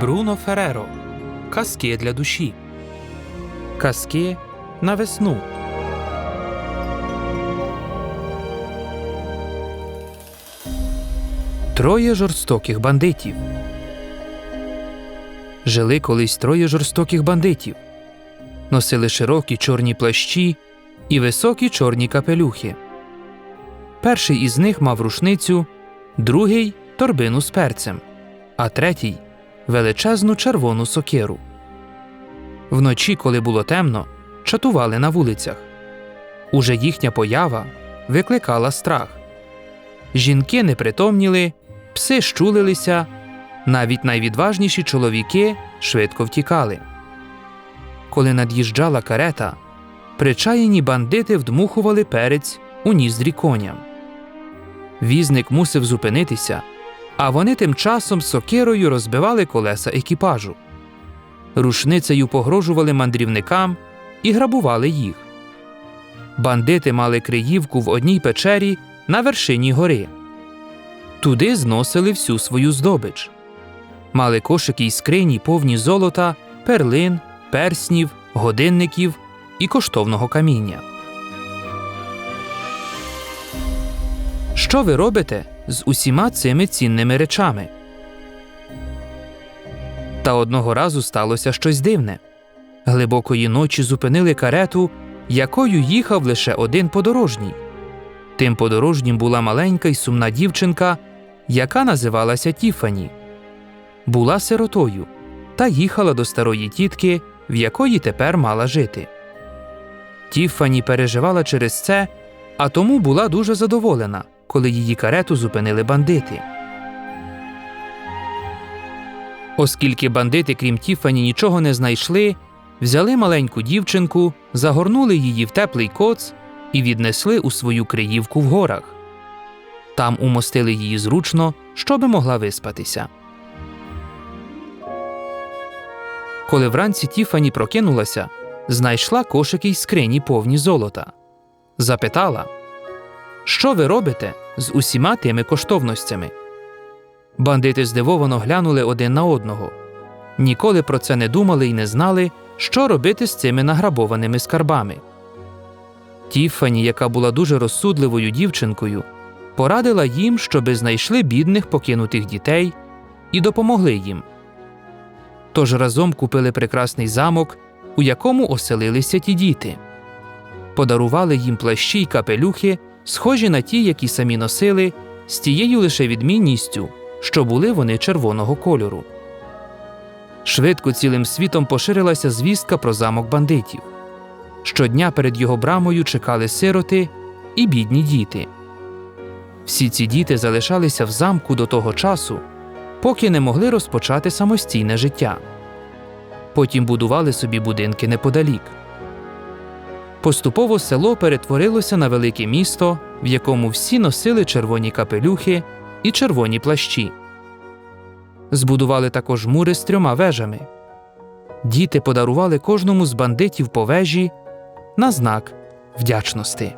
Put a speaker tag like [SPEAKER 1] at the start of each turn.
[SPEAKER 1] Бруно Фереро. Казки для душі. Казки на весну. Троє жорстоких бандитів. Жили колись троє жорстоких бандитів. Носили широкі чорні плащі і високі чорні капелюхи. Перший із них мав рушницю, другий торбину з перцем, а третій величезну червону сокиру. Вночі, коли було темно, чатували на вулицях. Уже їхня поява викликала страх. Жінки не притомніли, пси щулилися, навіть найвідважніші чоловіки швидко втікали. Коли над'їжджала карета, причаяні бандити вдмухували перець у ніздрі коням. Візник мусив зупинитися, а вони тим часом сокирою розбивали колеса екіпажу. Рушницею погрожували мандрівникам і грабували їх. Бандити мали криївку в одній печері на вершині гори. Туди зносили всю свою здобич. Мали кошики й скрині повні золота, перлин, перснів, годинників і коштовного каміння. Що ви робите з усіма цими цінними речами? Та одного разу сталося щось дивне. Глибокої ночі зупинили карету, якою їхав лише один подорожній. Тим подорожнім була маленька й сумна дівчинка, яка називалася Тіфані. Була сиротою та їхала до старої тітки, в якої тепер мала жити. Тіфані переживала через це, а тому була дуже задоволена, коли її карету зупинили бандити. Оскільки бандити, крім Тіфані, нічого не знайшли, взяли маленьку дівчинку, загорнули її в теплий коц і віднесли у свою криївку в горах. Там умостили її зручно, щоби могла виспатися. Коли вранці Тіфані прокинулася, знайшла кошики й скрині повні золота. Запитала, що ви робите з усіма тими коштовностями? Бандити здивовано глянули один на одного. Ніколи про це не думали і не знали, що робити з цими награбованими скарбами. Тіфані, яка була дуже розсудливою дівчинкою, порадила їм, щоби знайшли бідних покинутих дітей і допомогли їм. Тож разом купили прекрасний замок, у якому оселилися ті діти. Подарували їм плащі й капелюхи, схожі на ті, які самі носили, з тією лише відмінністю, що були вони червоного кольору. Швидко цілим світом поширилася звістка про замок бандитів. Щодня перед його брамою чекали сироти і бідні діти. Всі ці діти залишалися в замку до того часу, поки не могли розпочати самостійне життя. Потім будували собі будинки неподалік. Поступово село перетворилося на велике місто, в якому всі носили червоні капелюхи і червоні плащі. Збудували також мури з трьома вежами. Діти подарували кожному з бандитів по вежі на знак вдячності.